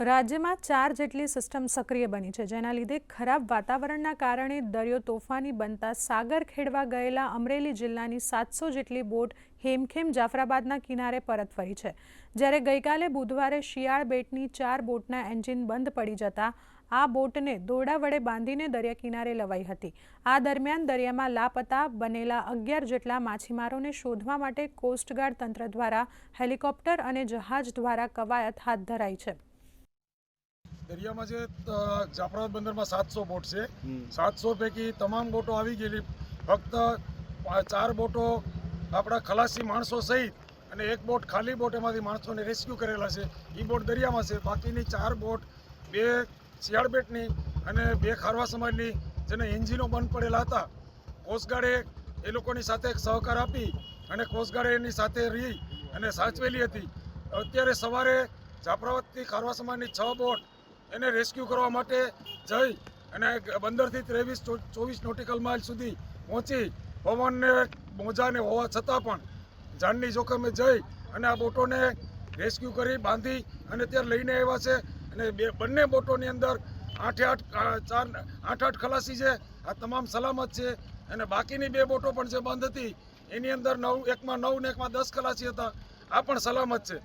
રાજ્યમાં ચાર જેટલી સિસ્ટમ સક્રિય બની છે, જેના લીધે ખરાબ વાતાવરણના કારણે દરિયો તોફાની બનતા સાગર ખેડવા ગયેલા અમરેલી જિલ્લાની સાતસો જેટલી બોટ હેમખેમ જાફરાબાદના કિનારે પરત ફરી છે. જ્યારે ગઈકાલે બુધવારે શિયાળ બેટની ચાર બોટના એન્જિન બંધ પડી જતા આ બોટને દોરડા વડે બાંધીને દરિયા કિનારે લવાઈ હતી. આ દરમિયાન દરિયામાં લાપતા બનેલા અગિયાર જેટલા માછીમારોને શોધવા માટે કોસ્ટગાર્ડ તંત્ર દ્વારા હેલિકોપ્ટર અને જહાજ દ્વારા કવાયત હાથ ધરાઈ છે. દરિયામાં જે જાફરાબાદ બંદરમાં સાતસો બોટ છે. સાતસો પૈકી તમામ બોટો આવી ગયેલી. ફક્ત ચાર બોટો આપણા ખલાસી માણસો સહિત અને એક બોટ ખાલી બોટ એમાંથી માણસોને રેસ્ક્યુ કરેલા છે. એ બોટ દરિયામાં છે. બાકીની ચાર બોટ બે શિયાળબેટની અને બે ખારવા સમાજની જેને એન્જિનો બંધ પડેલા હતા. કોસ્ટગાર્ડે એ લોકોની સાથે એક સહકાર આપી અને કોસ્ટગાર્ડે એની સાથે રહી અને સાચવેલી હતી. અત્યારે સવારે જાફરાબાદથી ખારવા સમાજની છ બોટ એને રેસ્ક્યુ કરવા માટે જઈ અને પંદરથી ત્રેવીસ ચોવીસ નોટિકલ માઇલ સુધી પહોંચી પવનને, મોજાને હોવા છતાં પણ જાનની જોખમે જઈ અને આ બોટોને રેસ્ક્યુ કરી બાંધી અને ત્યાં લઈને આવ્યા છે અને બે, બંને બોટોની અંદર આઠે આઠ ચાર આઠ આઠ ખલાસી છે. આ તમામ સલામત છે અને બાકીની બે બોટો પણ જે બંધ હતી, એની અંદર નવ, એકમાં નવ ને એકમાં દસ ખલાસી હતા. આ પણ સલામત છે.